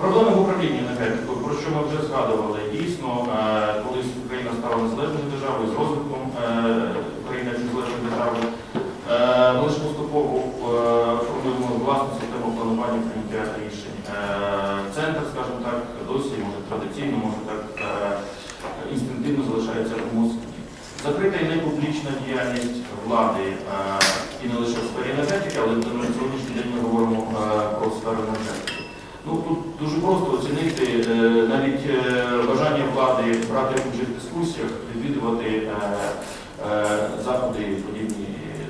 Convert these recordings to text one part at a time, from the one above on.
Проблеми в управлінні енергетикою, про що ми вже згадували. Дійсно, е, коли Україна стала незалежною державою з розвитком е, України як незалежної держави, е, ми ж поступово е, формуємо власну систему планування прийняття рішень. Е, Центр, скажімо так, досі може традиційно, може так е, інстинктивно залишається в Москві. Закрита і непублічна діяльність влади е, і не лише в сфері енергетики, але на сьогоднішній день ми говоримо е, про сферу енергетики. Ну тут дуже просто оцінити е, навіть е, бажання влади брати участь в дискусіях, відвідувати е, заходи подібні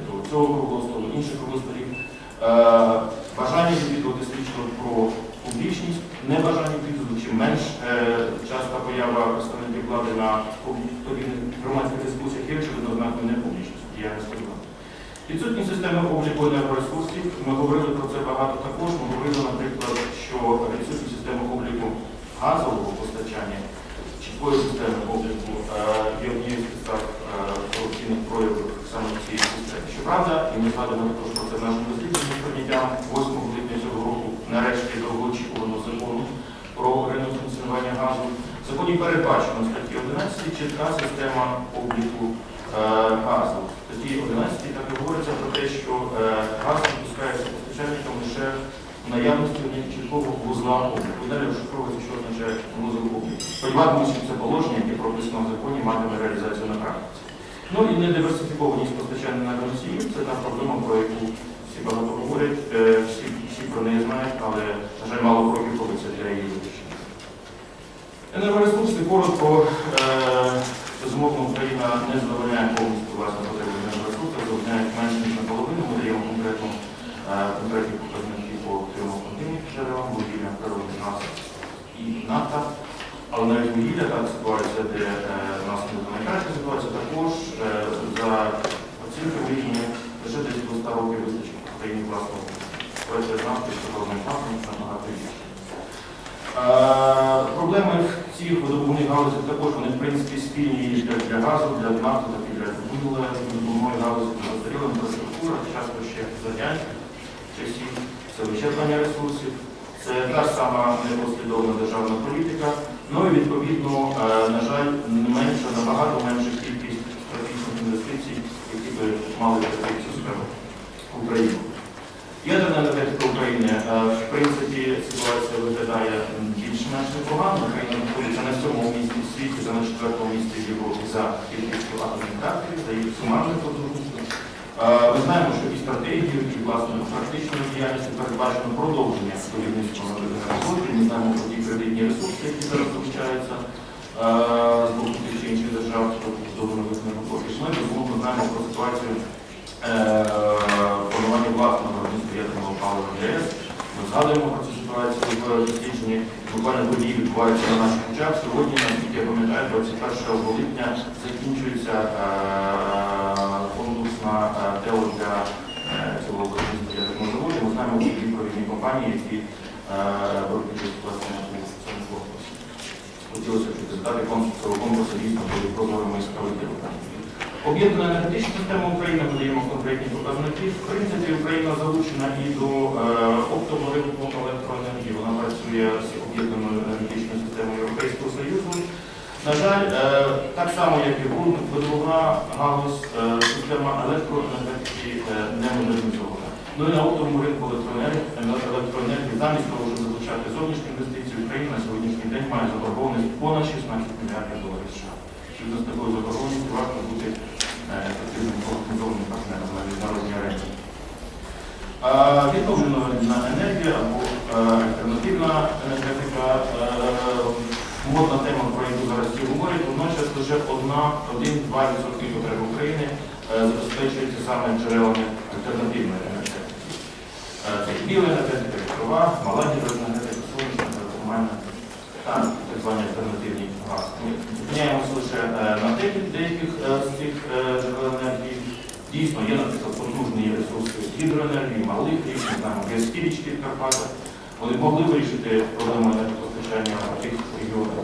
до цього круглого столу, інших круглих столів. Е, Бажання відвідувати свідчило про публічність, небажання підозру чи менш часта поява представників влади на громадських дискусіях є очевидно ознакою непублічності діяльності влади. Відсутність системи обліку енергоресурсів, ми говорили про це багато також. Ми говорили, наприклад, що відсутність системи обліку газового постачання, чіткої системи обліку е, є однією з підстав е, корупційних проявів саме в цій системі. Щоправда, і ми згадуємо також про це в нашому дослідженні з прийняттям 8 липня цього року, нарешті довгоочікуваного закону про ринок функціонування газу. В законі передбачено статті 11 чітка система обліку е, газу. В статті 11 так і говориться про те, що е, газ випускається постачальникам лише в наявності у них чіткого вузла обліку. І далі розшифровується, що означає вузол Сподіватимуся, це положення, яке прописано в законі, матиме реалізацію на практиці. Ну і недиверсифікованість постачання на носіїв це та проблема, про яку всі багато говорять, е, всі, всі про неї знають, але, на жаль, мало кроків робиться для її вирішення. Енергоресурси коротко, е, безумовно, Україна не задовольняє повністю власне потреби енергоресурсів, задовольняє менше ніж наполовину. Ми даємо конкретно е, конкретні показники по трьом континентах джерелам, вугілля, природний газ і нафта. Але навіть вугілля, так, ситуація, де е, у нас не найкраща ситуація, також е, за оцінкою рівня лише десь до 100 років вистачить Україні власного з нафтою, з природним газом, набагато більше. Проблеми в цих видобувних галузях також вони в принципі спільні і для, газу, для нафти, так і для видобувної галузі для застаріла інфраструктура, часто ще радянських часів, це вичерпання ресурсів, це та сама непослідовна державна політика, ну і відповідно, е, на жаль, не менша, набагато менша кількість стратегічних інвестицій, які би мали цю сферу в Україну. Ядерна енергетика України, е, в принципі, ситуація виглядає більш-менш непогано. Україна знаходиться на сьомому місці в світі, за на четвертому місці в Європі за кількістю атомних реакторів, за їх сумарною потужністю. Е, Ми знаємо, що і стратегію, і власне практичною діяльністю передбачено продовження нових енергоблоків. Ми знаємо про ті кредитні ресурси, які зараз залучаються е, з боку тих чи інших держав щодо побудови нових енергоблоків. Ми безумовно знаємо про ситуацію е, планування власного виробництва ядерного палива ЄС. Ми згадуємо про цю ситуацію в дослідженні. Буквально події відбуваються на наших очах. Сьогодні, наскільки я пам'ятаю, 21 липня закінчується е, на е, ТЕО для е, цього виробництва ядерного заводу. Ми знаємо дві провідні компанії, які е, беруть участь власне цьому. Хотілося б, результати конкурсу конкурсу дійсно були прозорими і справедливими. Об'єднана енергетична система України, ми даємо конкретні показники. В принципі, Україна залучена і до е, оптового ринку електроенергії. Вона працює з об'єднаною енергетичною. На жаль, е, так само, як і видобувна галузь, е, система електроенергетики не модернізована. Ну і на оптовому ринку електроенергії, замість того, щоб залучати зовнішні інвестиції, Україна на сьогоднішній день має заборгованість понад 16 мільярдів доларів США. Що з такою заборгованістю варто бути ефективним організованим партнером на міжнародній арені. Відновлена енергія або е, альтернативна енергетика, модна тема, про яку зараз всі говорять, водночас лише одна, один-два відсотки потреб України е, забезпечується саме джерелами альтернативної енергетики. Е, Це біла енергетика, вітрова, мала гідроенергетика, сонячна, геотермальна та так звані альтернативні газ. Ми зупиняємося лише е, на деяких, з цих джерел енергії. Дійсно, є, наприклад, потужні ресурси гідроенергії, малих річ, ми знаємо, гірські річки в Карпатах. Вони могли вирішити проблему енергопостачання в тих регіонах,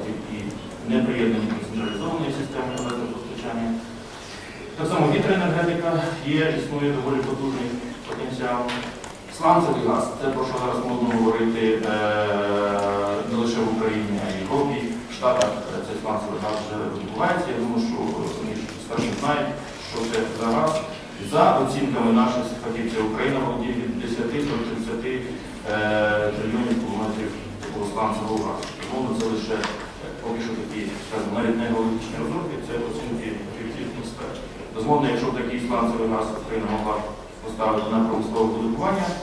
не приєднані до централізованої системи електропостачання. Так само вітроенергетика є, існує доволі потужний потенціал. Сланцевий газ це про що зараз можна говорити е, не лише в Україні, а й в Європі. В Штатах е, цей сланцевий газ вже відбувається. Я думаю, що вони старші знають, що це за газ. За оцінками наших фахівців Україна володіє від 10 до 30 е трильйонів кілометрів сланцевого газу. Тому це лише поки що такі, скажімо, навіть геологічні розробки, це оцінки ефективних експерт. Безумовно, якщо б такий сланцевий газ Україна могла поставити на промислове видобування, е,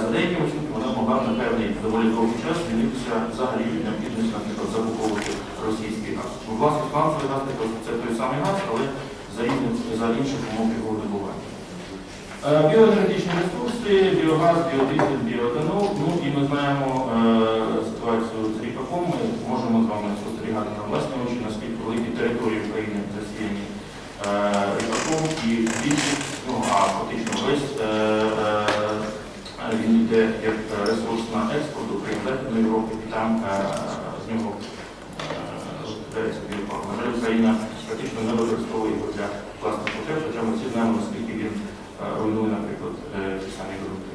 за деякими оцінками вона могла на певний доволі довгий час змінитися взагалі від необхідності, наприклад, закуповувати російський газ. Бо власне сланцевий газ це той самий газ, але за різним за інших умов його видобування. Е, Біоенергетичні ресурси, біогаз, біодизель, біоетанол. Ну і ми знаємо е, ситуацію з ріпаком. Ми з вами спостерігати на власні очі, наскільки великі території України засіяні е, ріпаком і більшість, ну а фактично весь е, е, він йде як ресурс на експорт до Західної Європи, і там з нього розробляється. На жаль, Україна практично не використовує його для власних потреб, хоча ми всі знаємо, наскільки він руйнує, наприклад, ті самі ґрунти.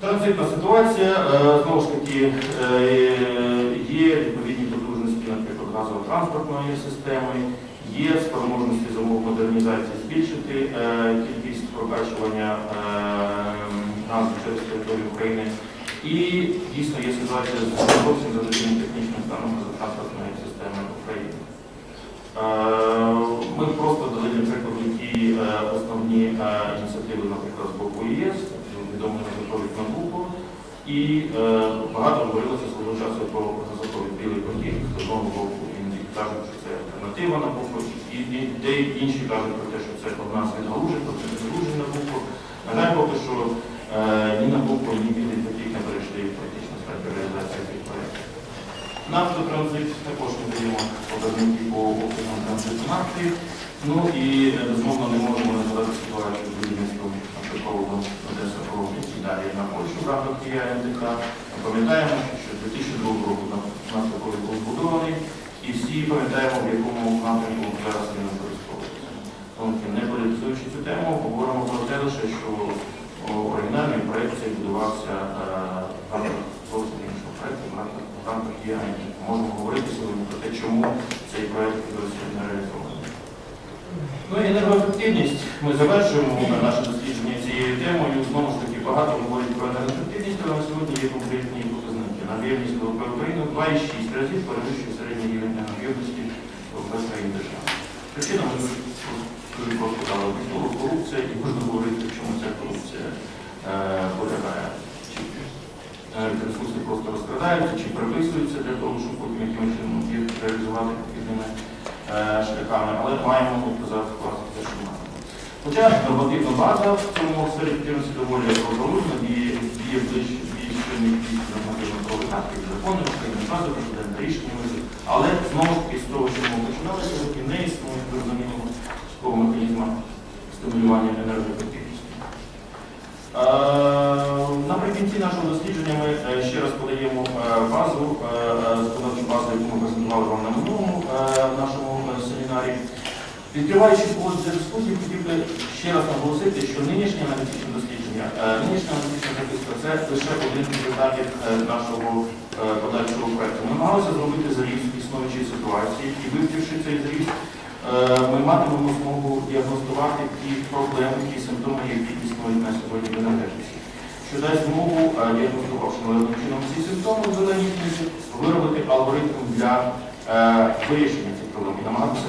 Транзитна ситуація, знову ж таки, е, є відповідні потужності, наприклад, газово-транспортної системи, є спроможності за модернізації збільшити е, кількість прокачування е, газу через територію України. І дійсно є ситуація з зовсім задовільним технічним станом газотранспортної системи України. Е, Ми просто дали для прикладу ті е, основні ініціативи, наприклад, з боку ЄС, відомий газопровід Набуко, і е, багато говорилося свого часу про газопровід Білий потік, з одного боку іноді кажуть, що це альтернатива Набуко, і, і де інші кажуть про те, що це одна з відгалужень, не відгалужень Набуко. На жаль, поки що е, ні Набуко, ні Білий потік не перейшли в практичну стадію реалізації цих проєктів. Нафтотранзит також ми даємо показники по обсягам транзиту нафти. Ну і е, безумовно не можемо не згадати ситуацію з будівництвом наприклад, Одеса Проводниці далі на Польщу в рамках ТІА НДК. Пам'ятаємо, що 2002 року нафтопровід був збудований, і всі пам'ятаємо, в якому напрямку зараз він використовується. Не політизуючи цю тему, говоримо про те що оригінальний проєкт цей будувався е, зовсім іншого проєкту, рамках ТІА НДК. Можемо говорити сьогодні про те, чому цей проєкт досі не реалізований. Ну енергоефективність. Ми завершуємо наше дослідження цією темою. Знову ж таки, багато говорять про енергоефективність, але на сьогодні є конкретні показники. Наявність ВВП України 2,6 разів перевищує середній рівень енергоємності держави. Причина дуже просто дали слово корупція, і можна говорити, в чому ця корупція е, полягає. Чи енергоресурси просто розкрадаються, чи приписуються для того, щоб потім якимось чином їх реалізувати похідними е, шляхами, але маємо тобто, зараз те, що маємо. Хоча нормативна база в цьому сфері ефективності доволі розгалужена, діє діє більше більше не тільки нормативно правових актів, закони України, бази президента, рішення. Але знову ж таки з того, що ми починали сьогодні, не існує зрозумілого такого механізму стимулювання енергоефективності. Е, Наприкінці нашого дослідження ми е, ще раз подаємо е, базу, законодавчу базу, яку ми презентували вам на минулому нашому семінарі. Відкриваючи повод для дискусії, хотів би ще раз наголосити, що нинішнє аналітичне дослідження, нинішня аналітична записка це лише один з результатів нашого подальшого проекту. Ми намагалися зробити заріз існуючої ситуації і вивчивши цей заріз, е, ми матимемо змогу діагностувати ті проблеми, ті симптоми, які існують на сьогодні в енергетиці. Що дасть змогу, е, діагностувавши належним чином ці симптоми в зеленій виробити алгоритм для е, вирішення цих проблем і намагатися